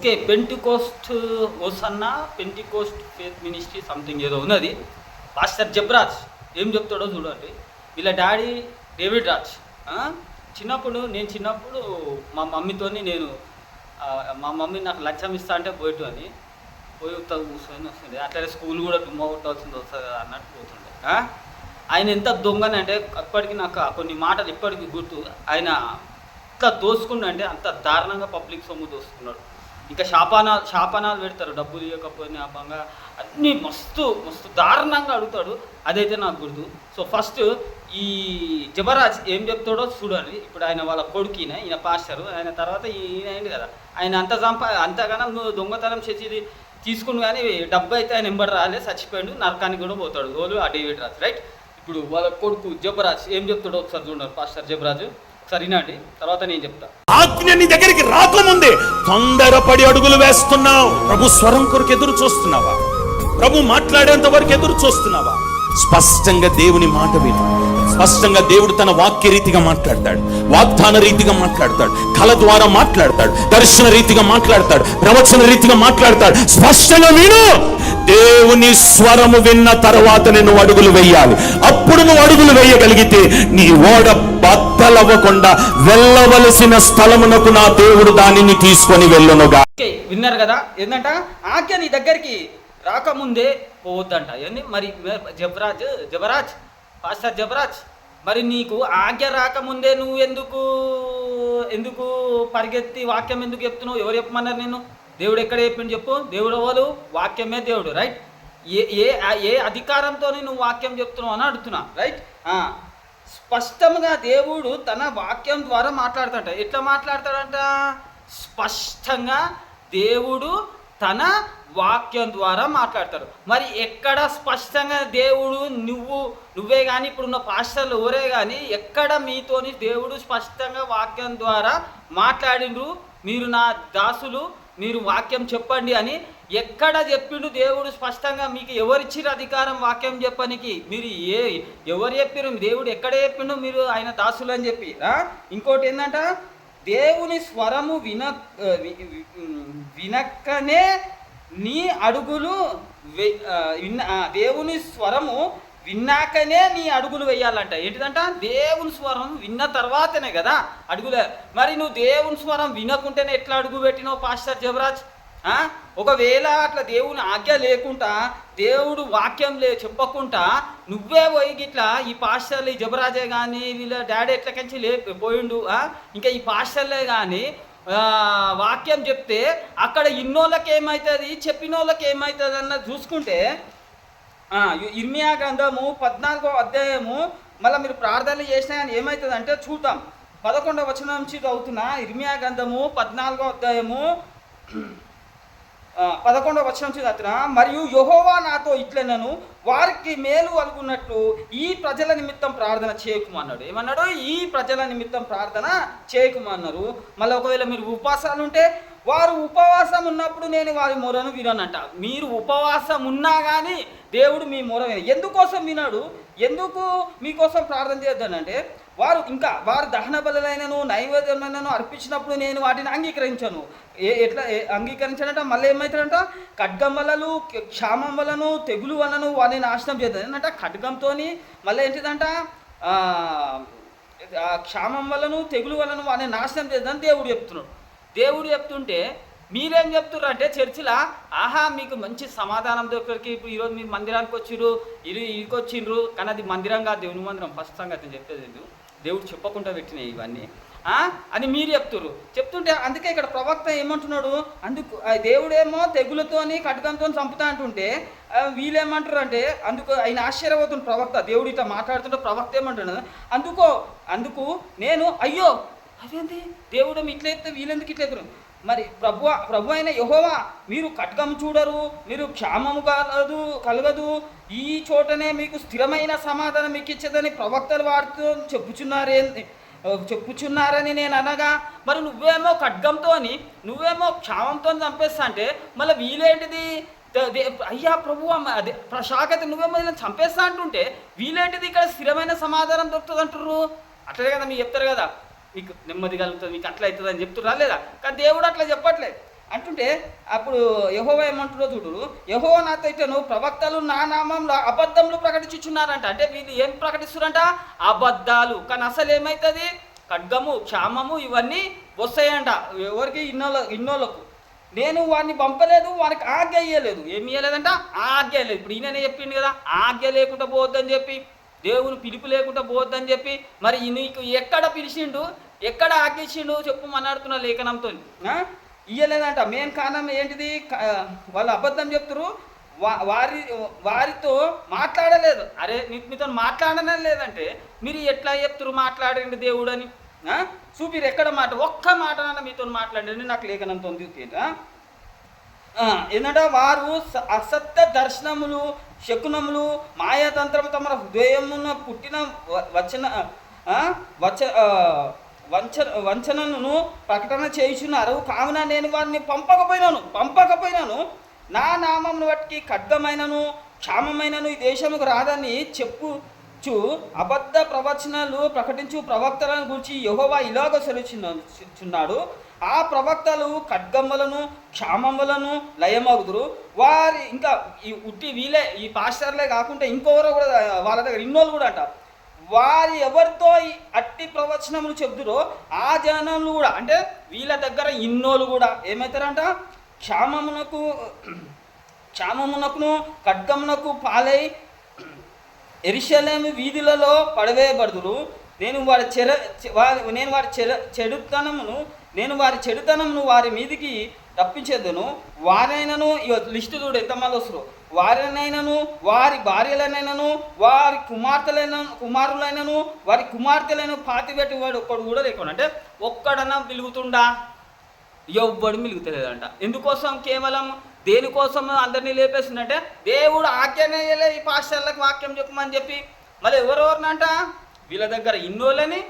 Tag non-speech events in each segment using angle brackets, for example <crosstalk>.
Okay Pentecost Hosanna Pentecost Faith Ministry something ఏదో ఉన్నది. Pastor జబ్రాజ్ ఏం చెప్తాడో చూడండి. వీళ్ళ డాడీ డేవిడ్ రాజ్. చిన్నప్పుడు నేను చిన్నప్పుడు మా మమ్మీతోని నేను మా మమ్మీ నాకు లక్ష్యం ఇస్తా అంటే పోయిటు అని. పోయి కూర్చొని వస్తుంది. అట్లనే స్కూల్ కూడా డుమ్మ కొట్టాల్సింది వస్తుంది కదా అన్నట్టు పోతుండే. ఆయన ఎంత దొంగని అంటే అప్పటికి నాకు కొన్ని మాటలు ఇప్పటికీ గుర్తు. ఆయన ఎంత దోసుకుండు అంటే అంత దారుణంగా పబ్లిక్ సొమ్ము దోసుకున్నాడు. ఇంకా శాపానాలు శాపానాలు పెడతారు. డబ్బులు ఇవ్వకపోయినా అప్పంగా అన్నీ మస్తు మస్తు దారుణంగా అడుగుతాడు. అదైతే నాకు గుర్తు. సో ఫస్ట్ ఈ జబరాజ్ ఏం చెప్తాడో చూడండి. ఇప్పుడు ఆయన వాళ్ళ కొడుకిన ఈయన పాస్టరు. ఆయన తర్వాత ఈయన అయింది కదా? ఆయన అంత సంపా అంతగానం నువ్వు దొంగతనం చేసేది తీసుకుని కానీ డబ్బు అయితే ఆయన ఎంబడి రాలే చచ్చిపోయాడు నరకానికి కూడా పోతాడు. ఓలు ఆ డేవిడ్ రాజ్ రైట్? ఇప్పుడు వాళ్ళ కొడుకు జబరాజ్ ఏం చెప్తాడో ఒకసారి చూడండి. పాస్టర్ జబరాజు. ఒకసారి వినండి తర్వాత నేను చెప్తా. ఆజ్ఞ నీ దగ్గరికి రాకముందే తొందరపడి అడుగులు వేస్తున్నావు. ప్రభు స్వరం కొరకు ఎదురు చూస్తున్నావా? ప్రభు మాట్లాడేంత వరకు ఎదురు చూస్తున్నావా? స్పష్టంగా దేవుని మాట విను. స్పష్టంగా దేవుడు తన వాక్య రీతిగా మాట్లాడతాడు. వాగ్దాన రీతిగా మాట్లాడతాడు. కళ ద్వారా మాట్లాడతాడు. దర్శన రీతిగా మాట్లాడతాడు. ప్రవచన రీతిగా మాట్లాడతాడు. స్పష్టంగా విను. దేవుని స్వరము విన్న తర్వాత నేను అడుగులు వేయాలి. అప్పుడు నువ్వు అడుగులు వేయగలిగితే నీ ఓడ బద్దలవ్వకుండా వెళ్ళవలసిన స్థలమునకు నా దేవుడు దానిని తీసుకొని వెళ్ళనుగా. విన్నారు కదా? ఏంటంట ఆజ్ఞ నీ దగ్గరికి రాకముందే పోవద్దంట. ఏంది మరి జబరాజ్ జబరాజ్ పాస్టర్ జబరాజ్ మరి నీకు ఆజ్ఞ రాకముందే నువ్వు ఎందుకు ఎందుకు పరిగెత్తి వాక్యం ఎందుకు చెప్తున్నావు? ఎవరు చెప్పమన్నారు నేను దేవుడు ఎక్కడ చెప్పిండు చెప్పు? దేవుడు ఎవరు? వాక్యమే దేవుడు రైట్ ఏ ఏ ఏ అధికారంతో నువ్వు వాక్యం చెప్తున్నావు అని అడుగుతున్నా రైట్ స్పష్టంగా దేవుడు తన వాక్యం ద్వారా మాట్లాడతాడంట. ఎట్లా మాట్లాడతాడంట? స్పష్టంగా దేవుడు తన వాక్యం ద్వారా మాట్లాడతాడు మరి ఎక్కడ స్పష్టంగా దేవుడు నువ్వు నువ్వే కానీ ఇప్పుడున్న పాస్టర్లు ఎవరే కానీ ఎక్కడ మీతోని దేవుడు స్పష్టంగా వాక్యం ద్వారా మాట్లాడిండ్రు మీరు నా దాసులు మీరు వాక్యం చెప్పండి అని ఎక్కడ చెప్పిండు దేవుడు స్పష్టంగా మీకు ఎవరిచ్చిరు అధికారం వాక్యం చెప్పనికి? మీరు ఏ ఎవరు చెప్పిరు దేవుడు ఎక్కడ చెప్పిండు మీరు ఆయన దాసులు అని చెప్పి? ఇంకోటి ఏంటంట దేవుని స్వరము విన వినక్కనే నీ అడుగులు విన్న దేవుని స్వరము విన్నాకనే నీ అడుగులు వేయాలంట ఏంటిదంట? దేవుని స్వరం విన్న తర్వాతనే కదా అడుగులే మరి నువ్వు దేవుని స్వరం వినకుంటేనే ఎట్లా అడుగు పెట్టినావు పాస్టర్ జవరాజ్ ఒకవేళ అట్లా దేవుని ఆజ్ఞ లేకుండా దేవుడు వాక్యం లే చెప్పకుండా నువ్వే పోయి ఇట్లా ఈ పాస్టర్లు ఈ జబరాజే కానీ వీళ్ళ డాడీ ఎట్లకంచి లే పోయిండు ఇంకా ఈ పాస్టర్లే కానీ వాక్యం చెప్తే అక్కడ ఇన్నోళ్ళకి ఏమవుతుంది చెప్పినోళ్ళకి ఏమవుతుంది అన్నది చూసుకుంటే ఇర్మియా గ్రంథము పద్నాలుగో అధ్యాయము మళ్ళీ మీరు ప్రార్థనలు చేసినా ఏమవుతుంది అంటే చూద్దాం. పదకొండవ వచనం నుంచి చదువుతున్నా ఇర్మియా గ్రంథము పద్నాలుగో అధ్యాయము పదకొండవ వచనం నుంచి మరియు యహోవా నాతో ఇట్లనను వారికి మేలు అలుగున్నట్లు ఈ ప్రజల నిమిత్తం ప్రార్థన చేయకుమన్నాడు ఏమన్నాడు? ఈ ప్రజల నిమిత్తం ప్రార్థన చేయకుమన్నారు మళ్ళీ ఒకవేళ మీరు ఉపవాసాలు ఉంటే వారు ఉపవాసం ఉన్నప్పుడు నేను వారి మొరను విననంట. మీరు ఉపవాసం ఉన్నా కానీ దేవుడు మీ మొర ఎందుకోసం వినాడు ఎందుకు మీకోసం ప్రార్థన చేద్దానంటే వారు ఇంకా వారు దహన బలైనను నైవేద్యమైనను అర్పించినప్పుడు నేను వాటిని అంగీకరించను. ఏ ఎట్లా? ఏ- అంగీకరించానంట మళ్ళీ ఏమవుతాడంట ఖడ్గం వలలు క్షామం వలను తెగులు వలను వారిని నాశనం చేద్దాం ఏంటంటే? ఖడ్గంతో మళ్ళీ ఏంటిదంట? క్షామం వలను తెగులు వలను వారిని నాశనం చేద్దాం దేవుడు చెప్తున్నాడు. దేవుడు చెప్తుంటే మీరేం చెప్తున్నారు అంటే చర్చిలా ఆహా మీకు మంచి సమాధానం దగ్గరికి ఇప్పుడు ఈరోజు మీరు మందిరానికి వచ్చిర్రు ఇది ఇదికొచ్చిండ్రు కానీ అది మందిరం కాదు దేవుని మందిరం. ఫస్ట్ సంగతి చెప్పేది లేదు దేవుడు చెప్పకుండా పెట్టినాయి ఇవన్నీ. అని మీరు చెప్తున్నారు చెప్తుంటే అందుకే ఇక్కడ ప్రవక్త ఏమంటున్నాడు? అందుకు ఆ దేవుడేమో తెగులతోని ఖడ్గంతో చంపుతా అంటుంటే వీళ్ళేమంటారు అంటే అందుకు ఆయన ఆశ్చర్యపోతున్న ప్రవక్త. దేవుడు ఇట్లా మాట్లాడుతుంటే ప్రవక్త ఏమంటున్నాడు? అందుకో అందుకు నేను అయ్యో అదేంటి దేవుడు ఇట్లా వీళ్ళెందుకు ఇట్లా మరి ప్రభు ప్రభు అయిన యహోవా మీరు ఖడ్గం చూడరు మీరు క్షామము కలదు కలగదు. ఈ చోటనే మీకు స్థిరమైన సమాధానం మీకు ఇచ్చేదని ప్రవక్తలు వారితో చెప్పుచున్నారే చెప్పుచున్నారని నేను అనగా మరి నువ్వేమో ఖడ్గంతో నువ్వేమో క్షామంతో చంపేస్తా అంటే మళ్ళీ వీలేంటిది? అయ్యా ప్రభు అదే ప్రశాఖత నువ్వేమో వీళ్ళని చంపేస్తా అంటుంటే వీలేంటిది ఇక్కడ స్థిరమైన సమాధానం దొరుకుతుంది అంటుర్రు అట్లే కదా మీరు చెప్తారు కదా. మీకు నెమ్మది కలుగుతుంది మీకు అట్లా అవుతుంది అని చెప్తున్నా లేదా? కానీ దేవుడు అట్లా చెప్పట్లేదు. అంటుంటే అప్పుడు యహోవ ఏమంటుందో చూడు యహో నాతో ఇట్లను ప్రవక్తలు నా నామంలో అబద్ధములు ప్రకటించుచున్నారంట. అంటే వీళ్ళు ఏం ప్రకటిస్తున్నారంట? అబద్ధాలు. కానీ అసలు ఏమవుతుంది ఖడ్గము క్షామము ఇవన్నీ వస్తాయంట ఎవరికి? ఇన్నోళ్ళ ఇన్నోళ్ళకు నేను వాడిని పంపలేదు వానికి ఆజ్ఞ ఇయ్యలేదు. ఏమి ఇయ్యలేదంట? ఆజ్ఞ లేదు ఇప్పుడు ఈయననే చెప్పిండు కదా ఆజ్ఞ లేకుండా పోవద్దని చెప్పి దేవుని పిలుపు లేకుండా పోవద్దని చెప్పి మరి నీకు ఎక్కడ పిలిచిండు? ఎక్కడ ఆజ్ఞ చెప్పు మన్నాడుతున్న లేఖనంతో. ఇయ్యలేదంట. మెయిన్ కారణం ఏంటిది? వాళ్ళు అబద్ధం చెప్తారు వా- వారి వారితో మాట్లాడలేదు. అరే మీతో మాట్లాడనే లేదంటే మీరు ఎట్లా చెప్తారు మాట్లాడండి దేవుడు అని చూపిరు ఎక్కడ మాట? ఒక్క మాట మీతో మాట్లాడండి. నాకు లేఖనంతో ఉంది ఆ? ఏంటంటే వారు స- అసత్య దర్శనములు శకునములు మాయాతంత్రము తమ హృదయమున పుట్టిన వ- వచన వచ వంచ వంచనను ప్రకటన చేయుచున్నారు. కావున నేను వారిని పంపకపోయినాను పంపకపోయినాను. నా నామమును బట్టి ఖడ్గమైనను క్షామమైనను ఈ దేశముకు రాదని చు అబద్ధ ప్రవచనాలు ప్రకటించు ప్రవక్తలను గురించి యహోవా ఇలాగ సెలవుచున్నాడు ఆ ప్రవక్తలు ఖడ్గమ్మలను క్షామములను లయమగుదురు. వారి ఇంకా ఈ ఉట్టి వీలే ఈ పాస్టర్లే కాకుండా ఇంకొకరు కూడా వాళ్ళ దగ్గర ఇన్నోళ్ళు కూడా అంట. వారి ఎవరితో అట్టి ప్రవచనములు చెబుతురో ఆ జనములు కూడా అంటే వీళ్ళ దగ్గర ఇన్నోళ్ళు కూడా ఏమవుతారంట క్షామమునకు క్షామమునకును ఖడ్గమునకు పాలై ఎరిశలేమి వీధులలో పడవేయబడుదురు. నేను వారి చెర వారి నేను వారి చెర చెడుతనమును నేను వారి చెడుతనమును వారి మీదికి తప్పించేదను వారైనను ఇగో లిస్టు చూడు ఎంతమంది వస్తారు వారినైనను వారి భార్యలనైనను వారి కుమార్తెలైన కుమారులైనను వారి కుమార్తెలైన పాతిపెట్టి వాడు ఒక్కడు కూడా లేకుండా అంటే ఒక్కడన్నా వెలుగుతుండా ఎవ్వడు మిలుగుతలేదంట. ఎందుకోసం కేవలం దేనికోసం అందరినీ లేపేసిందంటే దేవుడు ఆజ్ఞనే ఈ పాస్టర్లకు వాక్యం చెప్పమని చెప్పి మళ్ళీ ఎవరెవరినంట? వీళ్ళ దగ్గర ఇన్నోళ్ళని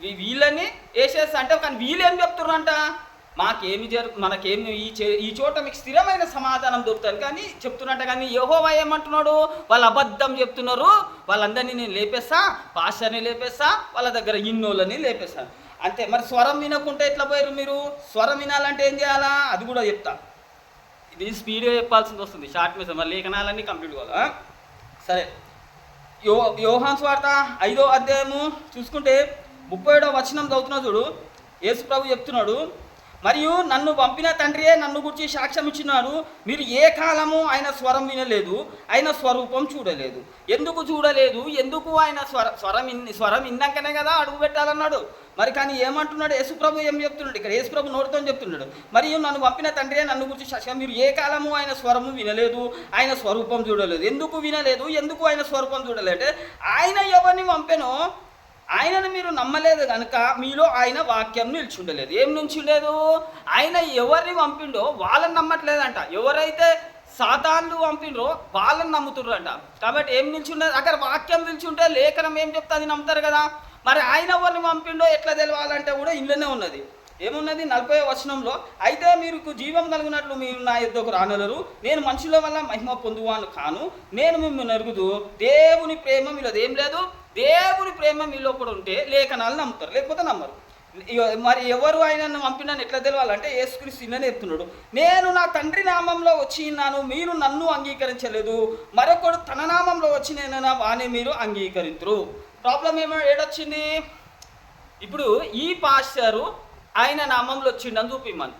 వీళ్ళని వేసేస్తా అంటే కానీ వీళ్ళు ఏం చెప్తున్నారంట? మాకేమి జరు మనకేమి ఈ చే- ఈ చోట మీకు స్థిరమైన సమాధానం దొరుకుతుంది. కానీ చెప్తున్నట్ట కానీ యహోవా ఏమంటున్నాడు? వాళ్ళు అబద్ధం చెప్తున్నారు. వాళ్ళందరినీ నేను లేపేస్తా పాస్టర్ని లేపేస్తా వాళ్ళ దగ్గర ఇన్నోళ్ళని లేపేస్తాను అంతే మరి స్వరం వినకుంటే ఎట్లా పోయారు మీరు? స్వరం వినాలంటే ఏం చేయాలా? అది కూడా చెప్తా. ఇది స్పీడ్గా చెప్పాల్సింది వస్తుంది. షార్ట్ మెసేజ్ మరి లేఖనాలన్నీ కంప్లీట్ కావాలా. సరే. యో యోహాన్ స్వార్త ఐదో అధ్యాయము చూసుకుంటే ముప్పై ఏడో వచనం చదువుతున్నా చూడు. యేసు ప్రభు చెప్తున్నాడు మరియు నన్ను పంపిన తండ్రియే నన్ను గురించి సాక్ష్యం ఇచ్చినారు. మీరు ఏ కాలము ఆయన స్వరం వినలేదు ఆయన స్వరూపం చూడలేదు. ఎందుకు చూడలేదు? ఎందుకు ఆయన స్వర స్వరం ఇన్ని స్వరం ఇందాకనే కదా అడుగు పెట్టాలన్నాడు. మరి కానీ ఏమంటున్నాడు? యేసుప్రభు ఏం చెప్తున్నాడు? ఇక్కడ యేసుప్రభు నోటితో చెప్తున్నాడు. మరియు నన్ను పంపిన తండ్రియే నన్ను గురించి సాక్ష్యం. మీరు ఏ కాలము ఆయన స్వరము వినలేదు ఆయన స్వరూపం చూడలేదు. ఎందుకు వినలేదు? ఎందుకు ఆయన స్వరూపం చూడలేదు? అంటే ఆయన ఎవరిని పంపెనో ఆయనను మీరు నమ్మలేదు కనుక మీలో ఆయన వాక్యం నిల్చుండలేదు. ఏం నిల్చుండలేదు ఆయన ఎవరిని పంపిండో వాళ్ళని నమ్మట్లేదంట. ఎవరైతే సాతాన్లు పంపిండ్రో వాళ్ళని నమ్ముతుర్రంట కాబట్టి ఏం నిల్చుండదు? అక్కడ వాక్యం నిల్చుంటే లేఖనం ఏం చెప్తుంది నమ్ముతారు కదా? మరి ఆయన ఎవరిని పంపిండో ఎట్లా తెలవాలంటే కూడా ఇళ్ళనే ఉన్నది. ఏమున్నది? నలభై వచనంలో అయితే మీకు జీవం కలిగినట్లు మీరు నా యుద్ధకు రానలరు. నేను మనుషుల వల్ల మహిమ పొందువాను కాను నేను మిమ్మల్ని నరుగుదు. దేవుని ప్రేమ మీలో ఏం లేదు. దేవుని ప్రేమ మీలో కూడా ఉంటే లేఖనాలు నమ్ముతారు లేకపోతే నమ్మరు. మరి ఎవరు ఆయనను పంపినాను ఎట్లా తెలవాలంటే యేసుక్రీస్తు ఇన్ననే చెప్తున్నాడు నేను నా తండ్రి నామంలో వచ్చి ఉన్నాను మీరు నన్ను అంగీకరించలేదు. మరొకడు తన నామంలో వచ్చి వానే వాణి మీరు అంగీకరించరు ప్రాబ్లం ఏమో ఏడొచ్చింది? ఇప్పుడు ఈ పాస్టరు ఆయన నామంలో వచ్చిండని చూపిమ్మని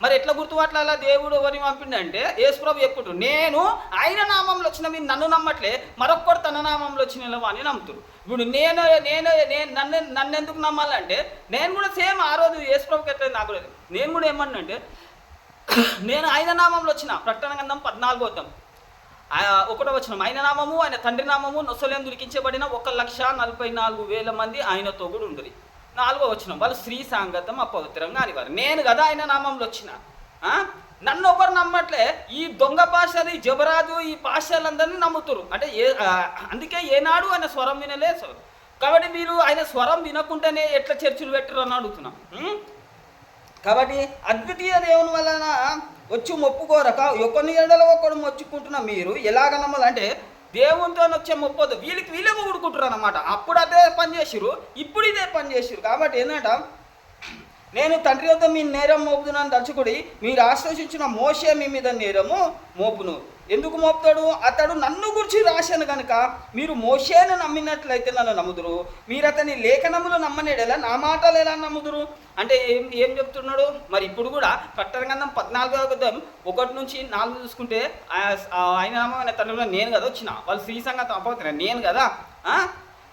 మరి ఎట్లా గుర్తుపట్టాలా? దేవుడు ఎవరిని పంపిండంటే యేసుప్రభు ఎక్కుడు నేను ఆయన నామంలో వచ్చిన మీరు నన్ను నమ్మట్లే మరొక్కడు తన నామంలో వచ్చిన అని నమ్ముతురు. ఇప్పుడు నేను నేను నేను నన్ను నన్ను ఎందుకు నమ్మాలంటే నేను కూడా సేమ్ ఆ రోజు యేసుప్రభుకి ఎట్లా నాకు నేను కూడా ఏమన్నంటే <clears throat> నేను ఆయన నామంలో వచ్చిన ప్రకటన గంధం పద్నాలుగు వద్దాం ఒకటో వచ్చిన ఆయన నామము ఆయన తండ్రి నామము నొసలేం దురికించబడిన ఒక లక్ష నలభై నాలుగు వేల మంది ఆయనతో కూడా ఉండరు నాలుగో వచ్చిన వాళ్ళు స్త్రీ సాంగతం అపవిత్రంగా అనేవారు నేను కదా ఆయన నామంలో వచ్చిన. నన్ను ఎవరు నమ్మట్లే? ఈ దొంగ భాషలు ఈ జబరాజు ఈ పాషలందరినీ నమ్ముతురు. అంటే ఏ అందుకే ఏనాడు ఆయన స్వరం వినలే కాబట్టి మీరు ఆయన స్వరం వినకుండానే ఎట్లా చర్చలు పెట్టరు అని అడుగుతున్నాం. కాబట్టి అద్వితీయ దేవుని వలన వచ్చి మొప్పుకోరక ఒకని ఎడల ఒకడు మొచ్చుకుంటున్న మీరు ఎలాగ నమ్మాలంటే దేవునితో వచ్చే మొప్పొద్దు. వీళ్ళకి వీళ్ళే ఊడుకుంటారు అనమాట అప్పుడు అదే పని చేసిరు ఇప్పుడు ఇదే పని చేసిరు కాబట్టి ఏంటంట నేను తండ్రి వద్ద మీ నేరం మోపుతున్నాను తలుచుకుడి మీరు ఆశ్రయించిన మోసే మీ మీద నేరము మోపును. ఎందుకు మోపుతాడు? అతడు నన్ను గురించి రాశాను కనుక మీరు మోసేను నమ్మినట్లయితే నన్ను నమ్ముదురు. మీరు అతని లేఖనములు నమ్మనేడేలా నా మాటలు ఎలా నమ్ముదురు? అంటే ఏం ఏం చెప్తున్నాడు? మరి ఇప్పుడు కూడా కట్టరంగంధం పద్నాలుగో ఒకటి నుంచి నాలుగు చూసుకుంటే ఆ ఆయన నామమైన తండ్రిలో నేను కదా వచ్చిన. వాళ్ళు శ్రీ సంగతి అపోతున్నారు నేను కదా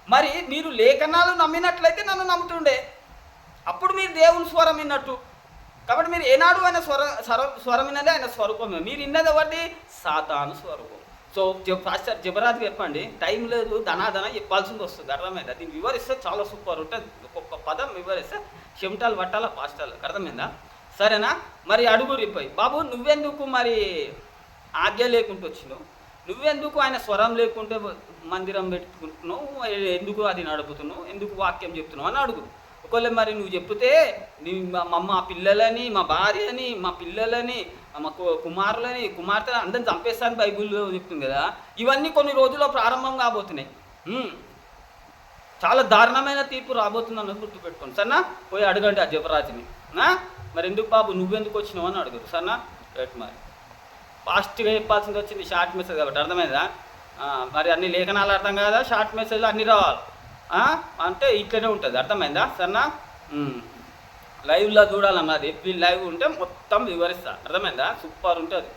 మరి మీరు లేఖనాలు నమ్మినట్లయితే నన్ను నమ్ముతుండే. అప్పుడు మీరు దేవుని స్వరం విన్నట్టు. కాబట్టి మీరు ఏనాడు ఆయన స్వర స్వర స్వరం విన్నదే ఆయన స్వరూపమే. మీరు విన్నది ఎవరిది? సాతాను స్వరూపం. సో పాస్టర్ జబరాజ్ చెప్పండి టైం లేదు ధనాధన చెప్పాల్సింది వస్తుంది. అర్థమైందా? దీన్ని వివరిస్తే చాలా సూపర్ ఉంటుంది. ఒక్కొక్క పదం వివరిస్తే చెమటాలు పట్టాల పాస్టాలు అర్థమైందా? సరేనా? మరి అడుగు రిపోయి బాబు నువ్వెందుకు మరి ఆజ్ఞ లేకుండా వచ్చినావు? నువ్వెందుకు ఆయన స్వరం లేకుంటే మందిరం పెట్టుకుంటున్నావు ఎందుకు అది నడుపుతున్నావు? ఎందుకు వాక్యం చెప్తున్నావు? అని అడుగు. ఒకవేళ మరి. నువ్వు చెప్తే నీ మా- మా పిల్లలని మా భార్యని మా పిల్లలని మా కు- కుమారులని కుమార్తె అందరిని చంపేస్తాను బైబిల్లో చెప్తుంది కదా. ఇవన్నీ కొన్ని రోజుల్లో ప్రారంభం కాబోతున్నాయి. చాలా దారుణమైన తీర్పు రాబోతుందని గుర్తుపెట్టుకోండి. సరేనా? పోయి అడగండి ఆ జపరాజుని. మరి ఎందుకు బాబు? నువ్వెందుకు వచ్చినావు అని అడుగురు. సరేనా? రేట్ మరి. ఫాస్ట్గా చెప్పాల్సింది వచ్చింది షార్ట్ మెసేజ్ కాబట్టి. అర్థమైందా? మరి అన్ని లేఖనాలు అర్థం కాదా? షార్ట్ మెసేజ్లు అన్నీ రావాలి. అంటే ఇట్లనే ఉంటుంది. అర్థమైందా? సరేనా? లైవ్లో చూడాలన్నది ఎవ్రీ లైవ్ ఉంటే మొత్తం వివరిస్తా. అర్థమైందా? సూపర్ ఉంటుంది.